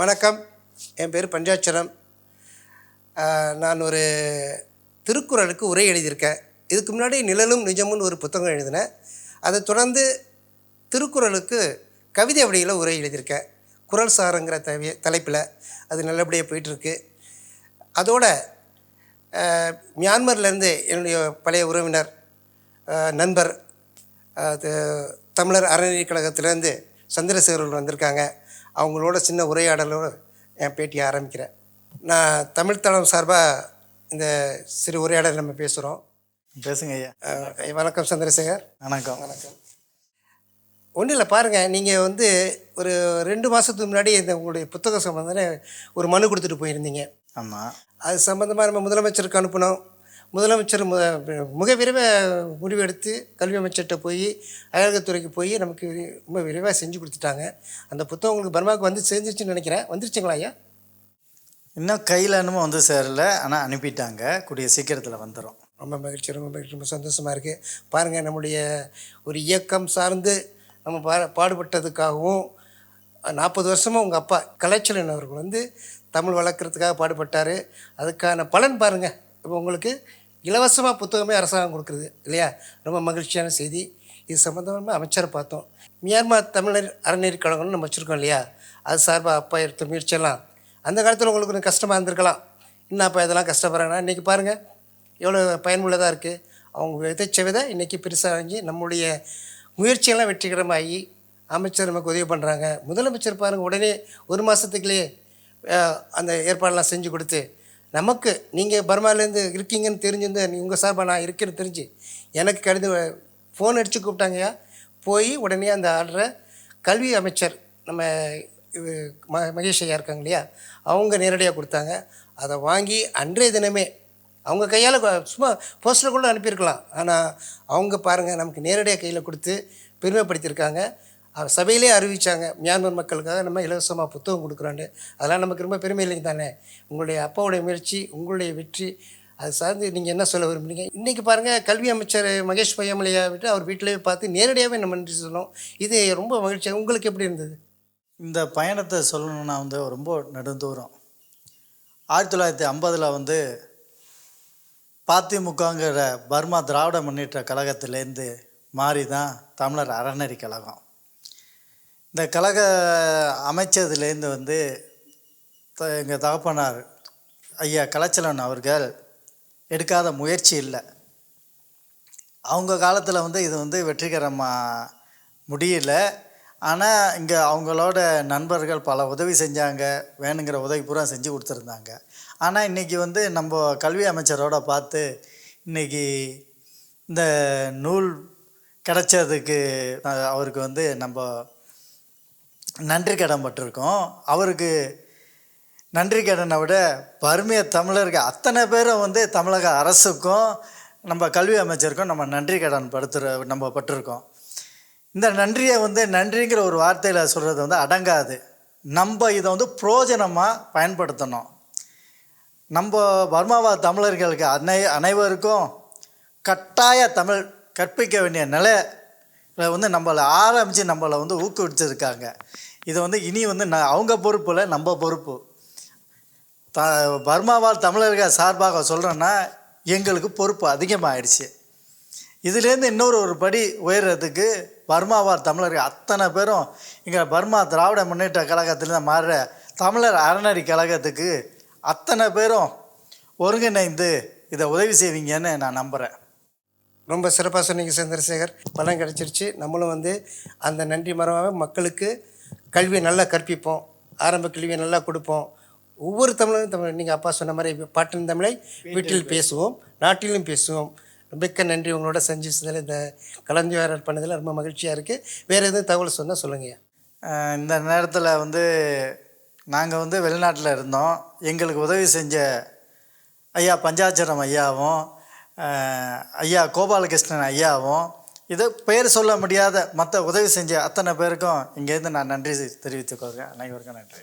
வணக்கம். என் பேர் பஞ்சாட்சரம். நான் ஒரு திருக்குறளுக்கு உரை எழுதியிருக்கேன். இதுக்கு முன்னாடி நிழலும் நிஜமும்னு ஒரு புத்தகம் எழுதினேன். அதை தொடர்ந்து திருக்குறளுக்கு கவிதை வடிவில் உரை எழுதியிருக்கேன். குரல் சாருங்கிற தவி தலைப்பில் அது நல்லபடியாக போயிட்டுருக்கு. அதோட மியான்மர்லேருந்து என்னுடைய பழைய உறவினர் நண்பர் அது தமிழர் அறநிலைக் கழகத்திலேருந்து சந்திரசேகர்கள் வந்திருக்காங்க. அவங்களோட சின்ன உரையாடலோடு என் பேட்டியை ஆரம்பிக்கிறேன். நான் தமிழ் தளம் சார்பாக இந்த சிறு உரையாடல் நம்ம பேசுகிறோம் பேசுங்க ஐயா. வணக்கம் சந்திரசேகர். வணக்கம். வணக்கம். ஒன்றும் இல்லை பாருங்கள் நீங்கள் வந்து ஒரு ரெண்டு மாதத்துக்கு முன்னாடி இந்த உங்களுடைய புத்தகம் சம்மந்தன ஒரு மனு கொடுத்துட்டு போயிருந்தீங்க. ஆமாம் அது சம்மந்தமாக நம்ம முதலமைச்சருக்கு அனுப்பினோம். முதலமைச்சர் மு மிக விரைவாக முடிவெடுத்து கல்வி அமைச்சர்கிட்ட போய் அழகத்துறைக்கு போய் நமக்கு ரொம்ப விரைவாக செஞ்சு கொடுத்துட்டாங்க. அந்த புத்தகம் உங்களுக்கு பர்மாவுக்கு வந்து சேர்ந்துருச்சுன்னு நினைக்கிறேன். வந்துருச்சுங்களா ஐயா? இன்னும் கையில் என்னமோ வந்து சேரல. ஆனால் அனுப்பிட்டாங்க. கூடிய சீக்கிரத்தில் வந்துடும் ரொம்ப மகிழ்ச்சி ரொம்ப மகிழ்ச்சி ரொம்ப சந்தோஷமாக இருக்குது பாருங்கள் நம்முடைய ஒரு இயக்கம் சார்ந்து நம்ம பா பாடுபட்டதுக்காகவும் நாற்பது வருஷமாக உங்கள் அப்பா கலைச்சலன் அவர்கள் வந்து தமிழ் வளர்க்குறதுக்காக பாடுபட்டார். அதுக்கான பலன் பாருங்கள் இப்போ உங்களுக்கு இலவசமாக புத்தகமே அரசாங்கம் கொடுக்குறது இல்லையா? ரொம்ப மகிழ்ச்சியான செய்தி. இது சம்மந்தமாக அமைச்சரை பார்த்தோம். மியான்மர் தமிழர் அறநீர் கழகம்னு நம்ம வச்சுருக்கோம் இல்லையா? அது சார்பாக அப்பா எடுத்த முயற்சியெல்லாம். அந்த காலத்தில் உங்களுக்கு கொஞ்சம் கஷ்டமாக இருந்திருக்கலாம். இன்னும் அப்போ இதெல்லாம் கஷ்டப்படுறாங்கன்னா இன்றைக்கி பாருங்கள் எவ்வளோ பயனுள்ளதாக இருக்குது அவங்க விதைச்ச விதை இன்றைக்கி பெருசாக வாங்கி நம்முடைய முயற்சியெல்லாம் வெற்றிகரமாகி அமைச்சர் நமக்கு உதவி பண்ணுறாங்க முதலமைச்சர் பாருங்கள் உடனே ஒரு மாதத்துக்குள்ளேயே அந்த ஏற்பாடெல்லாம் செஞ்சு கொடுத்து நமக்கு நீங்கள் பர்மாலேருந்து இருக்கீங்கன்னு தெரிஞ்சிருந்து உங்கள் சார்பாக நான் இருக்கேன்னு தெரிஞ்சு எனக்கு கடித ஃபோன் அடித்து கூப்பிட்டாங்கய்யா. போய் உடனே அந்த ஆர்டரை கல்வி அமைச்சர் நம்ம இது ம மகேஷ் ஐயா இருக்காங்க இல்லையா அவங்க நேரடியாக கொடுத்தாங்க. அதை வாங்கி அன்றைய தினமே அவங்க கையால் சும்மா போஸ்டர் கூட அனுப்பியிருக்கலாம். ஆனால் அவங்க பாருங்கள் நமக்கு நேரடியாக கையில் கொடுத்து பெருமைப்படுத்தியிருக்காங்க. சபையிலே அறிவித்தாங்க மியான்மர் மக்களுக்காக நம்ம இலவசமாக புத்தகம் கொடுக்குறோன்னு அதெல்லாம் நமக்கு ரொம்ப பெருமை இல்லைங்க தானே? உங்களுடைய அப்பாவுடைய முயற்சி உங்களுடைய வெற்றி அது சார்ந்து நீங்கள் என்ன சொல்ல விரும்புறீங்க? இன்றைக்கி பாருங்கள் கல்வி அமைச்சர் மகேஷ் பொய்யாமலையா விட்டு அவர் வீட்டிலேயே பார்த்து நேரடியாகவே நம்ம நன்றி சொன்னோம் இது ரொம்ப மகிழ்ச்சியாக உங்களுக்கு எப்படி இருந்தது? இந்த பயணத்தை சொல்லணும்னா வந்து ரொம்ப நெடுந்தூரம். ஆயிரத்தி தொள்ளாயிரத்தி ஐம்பதில் வந்து பாத்திமுகங்கிற பர்மா திராவிட முன்னேற்ற கழகத்திலேருந்து மாறி தான் தமிழர் அறநெறி கழகம். இந்த கழக அமைச்சதுலேருந்து வந்து த- எங்கள் தகப்பனார் ஐயா கலைச்சலன் அவர்கள் எடுக்காத முயற்சி இல்லை. அவங்க காலத்தில் வந்து இது வந்து வெற்றிகரமாக முடியல. ஆனால் இங்கே அவங்களோட நண்பர்கள் பல உதவி செஞ்சாங்க. வேணுங்கிற உதவி பூரா செஞ்சு கொடுத்துருந்தாங்க. ஆனால் இன்றைக்கி வந்து நம்ம கல்வி அமைச்சரோட பார்த்து இன்றைக்கி இந்த நூல் கிடைச்சதுக்கு அவருக்கு வந்து நம்ம நன்றி கடன் பட்டிருக்கோம். அவருக்கு நன்றி கடனை விட பருமைய தமிழர்கள் அத்தனை பேரும் வந்து தமிழக அரசுக்கும் நம்ம கல்வி அமைச்சருக்கும் நம்ம நன்றி கடன் படுத்துகிற நம்ம பட்டிருக்கோம். இந்த நன்றியை வந்து நன்றிங்கிற ஒரு வார்த்தையில் சொல்கிறது வந்து அடங்காது. நம்ம இதை வந்து புரோஜனமாக பயன்படுத்தணும். நம்ம பர்மாவா தமிழர்களுக்கு அனை அனைவருக்கும் கட்டாய தமிழ் கற்பிக்க வேண்டிய நிலை வந்து நம்மளை ஆரம்பித்து நம்மளை வந்து ஊக்குவிச்சிருக்காங்க. இது வந்து இனி வந்து ந அவங்க பொறுப்பு இல்லை நம்ம பொறுப்பு. த பர்மாவால் தமிழர்கள் சார்பாக சொல்கிறேன்னா எங்களுக்கு பொறுப்பு அதிகமாகிடுச்சு இதுலேருந்து இன்னொரு ஒரு படி உயர்றதுக்கு பர்மாவால் தமிழர்கள் அத்தனை பேரும் இங்கே பர்மா திராவிட முன்னேற்ற கழகத்திலேருந்து மாறுற தமிழர் அறநெறி கழகத்துக்கு அத்தனை பேரும் ஒருங்கிணைந்து இதை உதவி செய்வீங்கன்னு நான் நம்புகிறேன் ரொம்ப சிறப்பாக சொன்னீங்க சந்திரசேகர். பலன் கிடச்சிருச்சு. நம்மளும் வந்து அந்த நன்றி மரமாக மக்களுக்கு கல்வியை நல்லா கற்பிப்போம். ஆரம்ப கல்வியை நல்லா கொடுப்போம். ஒவ்வொரு தமிழரும் தமிழ் நீங்கள் அப்பா சொன்ன மாதிரி பாட்டின் தமிழை வீட்டில் பேசுவோம். நாட்டிலும் பேசுவோம். மிக்க நன்றி உங்களோட சந்திச்சதில் இந்த கலந்துரையாடல் பண்ணதில் ரொம்ப மகிழ்ச்சியாக இருக்குது வேறு எதுவும் தகவல் சொன்னால் சொல்லுங்கய்யா அஹ் இந்த நேரத்தில் வந்து நாங்கள் வந்து வெளிநாட்டில் இருந்தோம். எங்களுக்கு உதவி செஞ்ச ஐயா பஞ்சாச்சரம் ஐயாவும் ஐயா கோபாலகிருஷ்ணன் ஐயாவும் இது பெயர் சொல்ல முடியாத மற்ற உதவி செஞ்ச அத்தனை பேருக்கும் இங்கேருந்து நான் நன்றி தெரிவித்துக் கொள்கிறேன். அனைவருக்கும் நன்றி.